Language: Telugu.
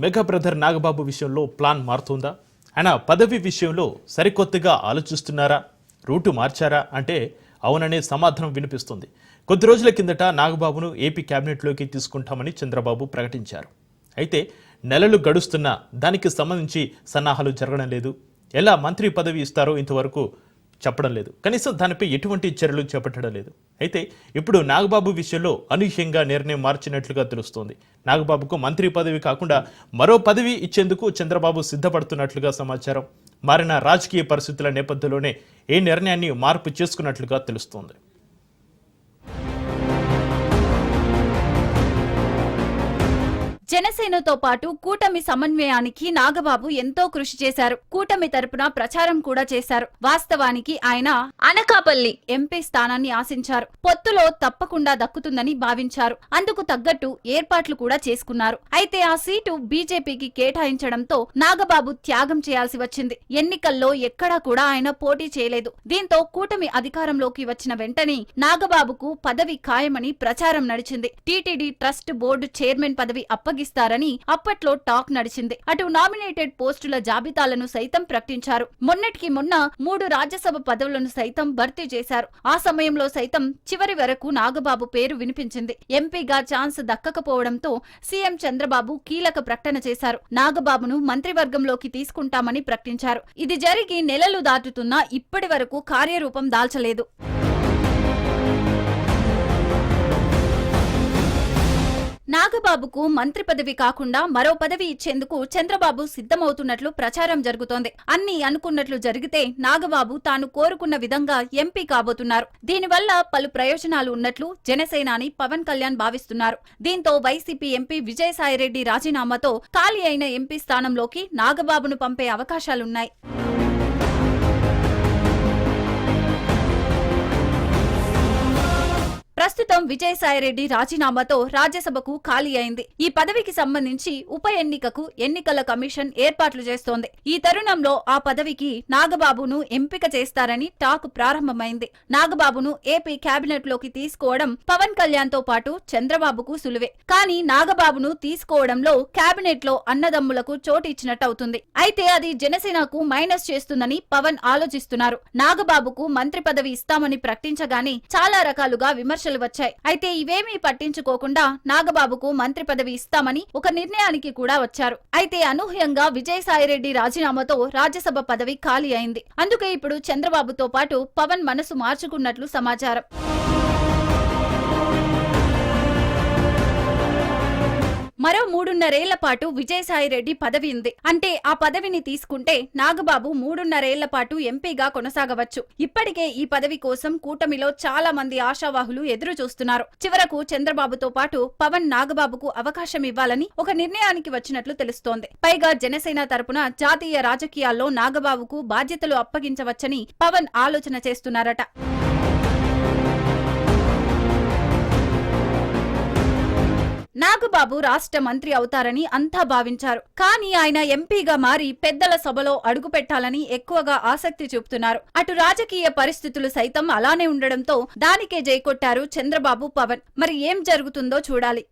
మెగా బ్రదర్ నాగబాబు విషయంలో ప్లాన్ మారుతుందా? ఆయన పదవి విషయంలో సరికొత్తగా ఆలోచిస్తున్నారా? రూటు మార్చారా? అంటే అవుననే సమాధానం వినిపిస్తుంది. కొద్ది రోజుల కిందట నాగబాబును ఏపీ క్యాబినెట్లోకి తీసుకుంటామని చంద్రబాబు ప్రకటించారు. అయితే నెలలు గడుస్తున్నా దానికి సంబంధించి సన్నాహాలు జరగడం లేదు. ఎలా మంత్రి పదవి ఇస్తారో ఇంతవరకు చెప్పడం లేదు. కనీసం దానిపై ఎటువంటి చర్యలు చేపట్టడం లేదు. అయితే ఇప్పుడు నాగబాబు విషయంలో అనూహ్యంగా నిర్ణయం మార్చినట్లుగా తెలుస్తోంది. నాగబాబుకు మంత్రి పదవి కాకుండా మరో పదవి ఇచ్చేందుకు చంద్రబాబు సిద్ధపడుతున్నట్లుగా సమాచారం. మారిన రాజకీయ పరిస్థితుల నేపథ్యంలోనే ఈ నిర్ణయాన్ని మార్పు చేసుకున్నట్లుగా తెలుస్తోంది. జనసేనతో పాటు కూటమి సమన్వయానికి నాగబాబు ఎంతో కృషి చేశారు. కూటమి తరపున ప్రచారం కూడా చేశారు. వాస్తవానికి ఆయన అనకాపల్లి ఎంపీ స్థానాన్ని ఆశించారు. పొత్తులో తప్పకుండా దక్కుతుందని భావించారు. అందుకు తగ్గట్టు ఏర్పాట్లు కూడా చేసుకున్నారు. అయితే ఆ సీటు బీజేపీకి కేటాయించడంతో నాగబాబు త్యాగం చేయాల్సి వచ్చింది. ఎన్నికల్లో ఎక్కడా కూడా ఆయన పోటీ చేయలేదు. దీంతో కూటమి అధికారంలోకి వచ్చిన వెంటనే నాగబాబుకు పదవి ఖాయమని ప్రచారం నడిచింది. టీటీడీ ట్రస్ట్ బోర్డు చైర్మన్ పదవి అప్పగి అప్పగిస్తారని అప్పట్లో టాక్ నడిచింది. అటు నామినేటెడ్ పోస్టుల జాబితాలను సైతం ప్రకటించారు. మొన్నటికి మొన్న మూడు రాజ్యసభ పదవులను సైతం భర్తీ చేశారు. ఆ సమయంలో సైతం చివరి వరకు నాగబాబు పేరు వినిపించింది. ఎంపీగా ఛాన్స్ దక్కకపోవడంతో సీఎం చంద్రబాబు కీలక ప్రకటన చేశారు. నాగబాబును మంత్రివర్గంలోకి తీసుకుంటామని ప్రకటించారు. ఇది జరిగి నెలలు దాటుతున్నా ఇప్పటి వరకు కార్యరూపం దాల్చలేదు. నాగబాబుకు మంత్రి పదవి కాకుండా మరో పదవి ఇచ్చేందుకు చంద్రబాబు సిద్ధమవుతున్నట్లు ప్రచారం జరుగుతోంది. అన్ని అనుకున్నట్లు జరిగితే నాగబాబు తాను కోరుకున్న విధంగా ఎంపీ కాబోతున్నారు. దీనివల్ల పలు ప్రయోజనాలు ఉన్నట్లు జనసేనాని పవన్ కళ్యాణ్ భావిస్తున్నారు. దీంతో వైసీపీ ఎంపీ విజయసాయిరెడ్డి రాజీనామాతో ఖాళీ అయిన ఎంపీ స్థానంలోకి నాగబాబును పంపే అవకాశాలున్నాయి. ప్రస్తుతం విజయసాయిరెడ్డి రాజీనామాతో రాజ్యసభకు ఖాళీ అయింది. ఈ పదవికి సంబంధించి ఉప ఎన్నికకు ఎన్నికల కమిషన్ ఏర్పాట్లు చేస్తోంది. ఈ తరుణంలో ఆ పదవికి నాగబాబును ఎంపిక చేస్తారని టాక్ ప్రారంభమైంది. నాగబాబును ఏపీ కేబినెట్లోకి తీసుకోవడం పవన్ కళ్యాణ్తో పాటు చంద్రబాబుకు సులువే. కానీ నాగబాబును తీసుకోవడంలో కేబినెట్లో అన్నదమ్ములకు చోటు ఇచ్చినట్టవుతుంది అయితే అది జనసేనకు మైనస్ చేస్తుందని పవన్ ఆలోచిస్తున్నారు. నాగబాబుకు మంత్రి పదవి ఇస్తామని ప్రకటించగానే చాలా రకాలుగా విమర్శలు వచ్చాయి. అయితే ఇవేమీ పట్టించుకోకుండా నాగబాబుకు మంత్రి పదవి ఇస్తామని ఒక నిర్ణయానికి కూడా వచ్చారు. అయితే అనూహ్యంగా విజయసాయిరెడ్డి రాజీనామాతో రాజ్యసభ పదవి ఖాళీ అయింది. అందుకే ఇప్పుడు చంద్రబాబుతో పాటు పవన్ మనసు మార్చుకున్నట్లు సమాచారం. మరో మూడున్నరేళ్ళ పాటు విజయసాయిరెడ్డి పదవి ఉంది. అంటే ఆ పదవిని తీసుకుంటే నాగబాబు మూడున్నరేళ్ళ పాటు ఎంపీగా కొనసాగవచ్చు. ఇప్పటికే ఈ పదవి కోసం కూటమిలో చాలా మంది ఆశావాహులు ఎదురు చూస్తున్నారు చివరకు చంద్రబాబుతో పాటు పవన్ నాగబాబుకు అవకాశం ఇవ్వాలని ఒక నిర్ణయానికి వచ్చినట్లు తెలుస్తోంది. పైగా జనసేన తరపున జాతీయ రాజకీయాల్లో నాగబాబుకు బాధ్యతలు అప్పగించవచ్చని పవన్ ఆలోచన చేస్తున్నారట. నాగబాబు రాష్ట్ర మంత్రి అవుతారని అంతా భావించారు. కానీ ఆయన ఎంపీగా మారి పెద్దల సభలో అడుగు పెట్టాలని ఎక్కువగా ఆసక్తి చూపుతున్నారు. అటు రాజకీయ పరిస్థితులు సైతం అలానే ఉండడంతో దానికే జైకొట్టారు చంద్రబాబు పవన్. మరి ఏం జరుగుతుందో చూడాలి.